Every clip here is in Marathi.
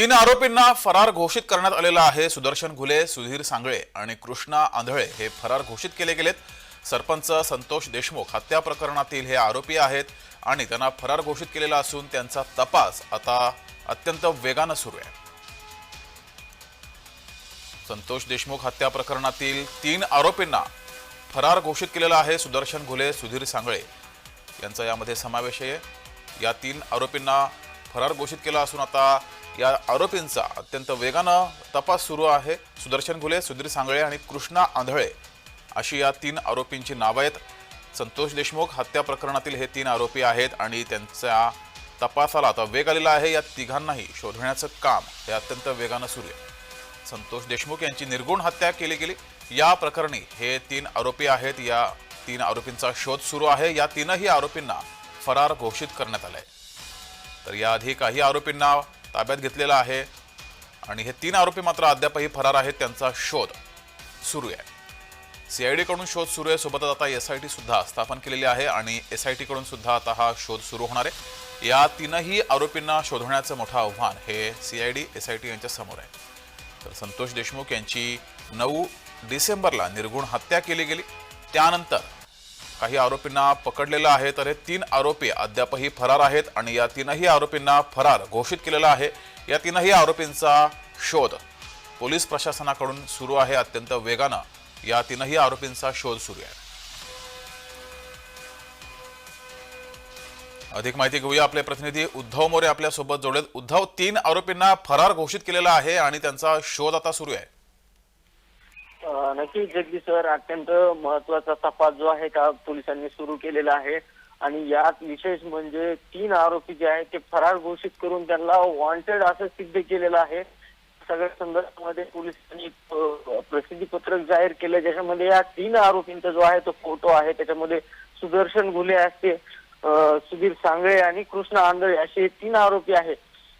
तीन आरोपींना फरार घोषित करण्यात आलेला आहे सुदर्शन घुले सुधीर सांगळे आणि कृष्णा आंधळे. हे फरार घोषित केले गेलेत. सरपंच संतोष देशमुख हत्या प्रकरणातील हे आरोपी आहेत आणि त्यांना फरार घोषित केलेला असून त्यांचा तपास आता अत्यंत वेगानं सुरू आहे. संतोष देशमुख हत्या प्रकरणातील तीन आरोपींना फरार घोषित केलेला आहे सुदर्शन घुले सुधीर सांगळे. यांचा यामध्ये समावेश आहे. या तीन आरोपींना फरार घोषित केला असून आता या आरोपींचा अत्यंत वेगानं तपास सुरू आहे. सुदर्शन घुले सुधीर सांगळे आणि कृष्णा आंधळे अशी या तीन आरोपींची नावं आहेत. संतोष देशमुख हत्या प्रकरणातील हे तीन आरोपी आहेत आणि त्यांच्या तपासाला आता वेग आलेला आहे. या तिघांनाही शोधण्याचं काम हे अत्यंत वेगानं सुरू आहे. संतोष देशमुख यांची निर्गुण हत्या केली गेली. या प्रकरणी हे तीन आरोपी आहेत. या तीन आरोपींचा शोध सुरू आहे. या तीनही आरोपींना फरार घोषित करण्यात आलंय. तर याआधी काही आरोपींना ताब्यात घेतलेला आहे. आणि हे तीन आरोपी मात्र अद्यापही फरार आहेत त्यांचा शोध सुरू आहे. सी आय डीकडून शोध सुरू आहे. सोबतच आता एस आय टी सुद्धा स्थापन केलेली आहे आणि एस आय टीकडून सुद्धा आता हा शोध सुरू होणार आहे. या तीनही आरोपींना शोधण्याचं मोठं आव्हान हे सीआयडी एस आय टी यांच्या समोर आहे. तर संतोष देशमुख यांची नऊ डिसेंबरला निर्गुण हत्या केली गेली. त्यानंतर काही आरोपींना पकडलेलं आहे तर हे तीन आरोपी अद्यापही फरार आहेत आणि या तीनही आरोपींना फरार घोषित केलेला आहे. या तीनही आरोपींचा शोध पोलीस प्रशासनाकडून सुरू आहे अत्यंत वेगानं. या तीनही आरोपींचा शोध सुरू आहे. अधिक माहिती घेऊया आपले प्रतिनिधी उद्धव मोरे आपल्यासोबत जोडलेत. उद्धव तीन आरोपींना फरार घोषित केलेला आहे आणि त्यांचा शोध आता सुरू आहे. नक्कीच जगदीश सर अत्यंत महत्त्वाचा तपास जो आहे का पोलिसांनी सुरू केलेला आहे. आणि यात विशेष म्हणजे तीन आरोपी जे आहेत ते फरार घोषित करून त्यांना वॉन्टेड असं सिद्ध केलेलं आहे. सगळ्या संदर्भामध्ये पोलिसांनी प्रसिद्धी पत्रक जाहीर केलं ज्याच्यामध्ये या तीन आरोपींचा जो आहे तो फोटो आहे. त्याच्यामध्ये सुदर्शन घुले असते सुधीर सांगळे आणि कृष्ण आंधळे असे तीन आरोपी आहेत.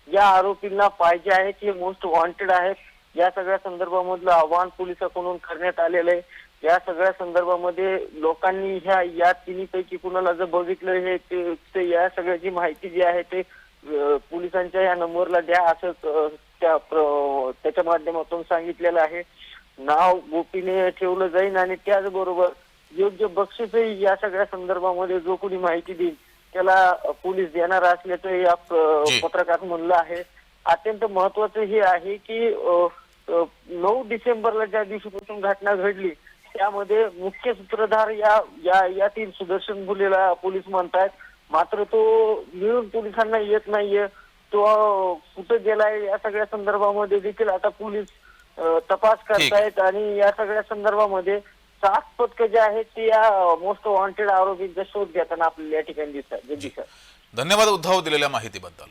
या आरोपींना पाहिजे आहे की मोस्ट वॉन्टेड आहेत. या सगळ्या संदर्भामधलं आव्हान पोलिसांकडून करण्यात आलेलं आहे. या सगळ्या संदर्भामध्ये लोकांनी ह्या या तिन्हीपैकी कुणाला जर बघितलं हे ते या सगळ्याची माहिती जी आहे ते पोलिसांच्या या नंबरला द्या असं त्या त्याच्या माध्यमातून सांगितलेलं आहे. नाव गोपीने ठेवलं जाईल आणि त्याचबरोबर योग्य बक्षीसही या सगळ्या संदर्भामध्ये जो कोणी माहिती देईल त्याला पोलीस देणार असल्याचं या. पत्रकात म्हणलं आहे. अत्यंत महत्वाचं हे आहे की नऊ डिसेंबरला ज्या दिवशीपासून घटना घडली त्यामध्ये मुख्य सूत्रधार या या यातील सुदर्शन बुलेला पोलीस म्हणतायत. मात्र तो मिळून पोलिसांना येत नाहीये. तो कुठं गेलाय या सगळ्या संदर्भामध्ये देखील आता पोलीस तपास करतायत आणि या सगळ्या संदर्भामध्ये सात पथकं जे आहेत ते या मोस्ट वॉन्टेड आरोपींचा शोध घेताना आपल्याला या ठिकाणी दिसतात. सर धन्यवाद उद्धव दिलेल्या माहितीबद्दल.